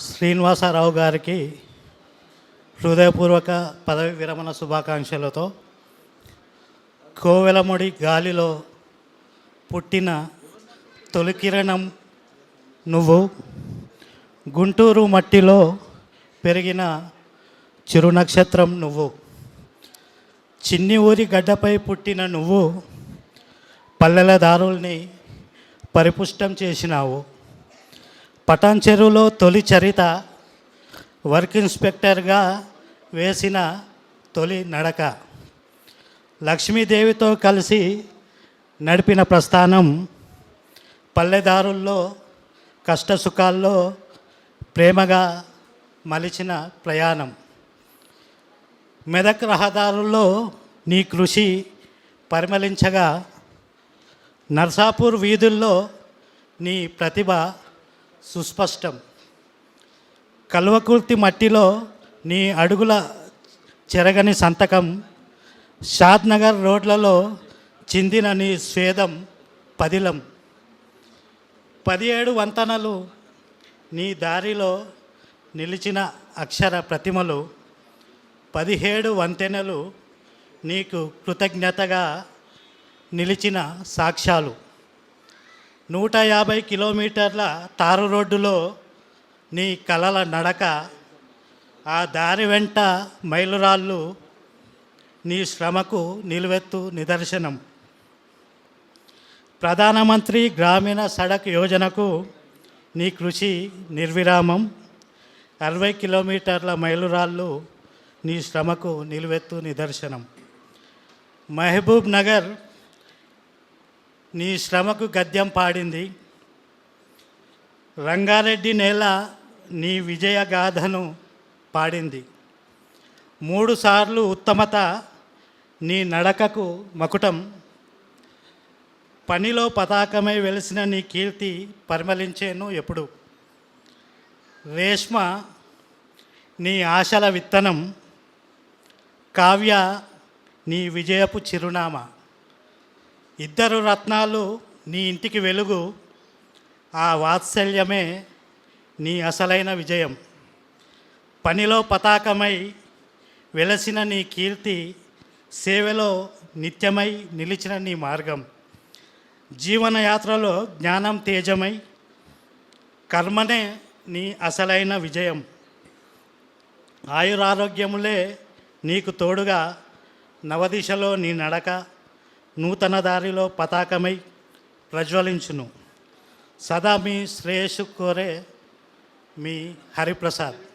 శ్రీనివాసరావు గారికి హృదయపూర్వక పదవి విరమణ శుభాకాంక్షలతో కోవెలముడి గాలిలో పుట్టిన తొలి కిరణం నువ్వు గుంటూరు మట్టిలో పెరిగిన చిరు నక్షత్రం నువ్వు చిన్ని ఊరి గడ్డపై పుట్టిన నువ్వు పల్లెల దారుల్ని పరిపుష్టం చేసినావు. పటాన్ చెరువులో తొలి చరిత వర్క్ ఇన్స్పెక్టర్గా వేసిన తొలి నడక. లక్ష్మీదేవితో కలిసి నడిపిన ప్రస్థానం పల్లెదారుల్లో కష్టసుఖాల్లో ప్రేమగా మలిచిన ప్రయాణం. మెదక్ రహదారుల్లో నీ కృషి పరిమళించగా నర్సాపూర్ వీధుల్లో నీ ప్రతిభ సుస్పష్టం. కల్వకుర్తి మట్టిలో నీ అడుగుల చెరగని సంతకం షాద్నగర్ రోడ్లలో చిందిన నీ స్వేదం పదిలం. పదిహేడు వంతనలు నీ దారిలో నిలిచిన అక్షర ప్రతిమలు పదిహేడు వంతెనలు నీకు కృతజ్ఞతగా నిలిచిన సాక్ష్యాలు. నూట యాభై కిలోమీటర్ల తారు రోడ్డులో నీ కలల నడక ఆ దారి వెంట మైలురాళ్ళు నీ శ్రమకు నిలువెత్తు నిదర్శనం. ప్రధానమంత్రి గ్రామీణ సడక్ యోజనకు నీ కృషి నిర్విరామం. అరవై కిలోమీటర్ల మైలురాళ్ళు నీ శ్రమకు నిలువెత్తు నిదర్శనం. మహబూబ్ నగర్ నీ శ్రమకు గద్యం పాడింది. రంగారెడ్డి నేల నీ విజయగాథను పాడింది. మూడుసార్లు ఉత్తమత నీ నడకకు మకుటం. పనిలో పతాకమై వెలిసిన నీ కీర్తి పరిమళించేను ఎప్పుడు. రేష్మ నీ ఆశల విత్తనం. కావ్య నీ విజయపు చిరునామా. ఇద్దరు రత్నాలు నీ ఇంటికి వెలుగు. ఆ వాత్సల్యమే నీ అసలైన విజయం. పనిలో పతాకమై వెలసిన నీ కీర్తి సేవలో నిత్యమై నిలిచిన నీ మార్గం. జీవనయాత్రలో జ్ఞానం తేజమై కర్మనే నీ అసలైన విజయం. ఆయురారోగ్యములే నీకు తోడుగా నవదిశలో నీ నడక. నూతన దారిలో పతాకమై ప్రజ్వలించును. సదా మీ శ్రేయస్సు కోరే మీ హరిప్రసాద్.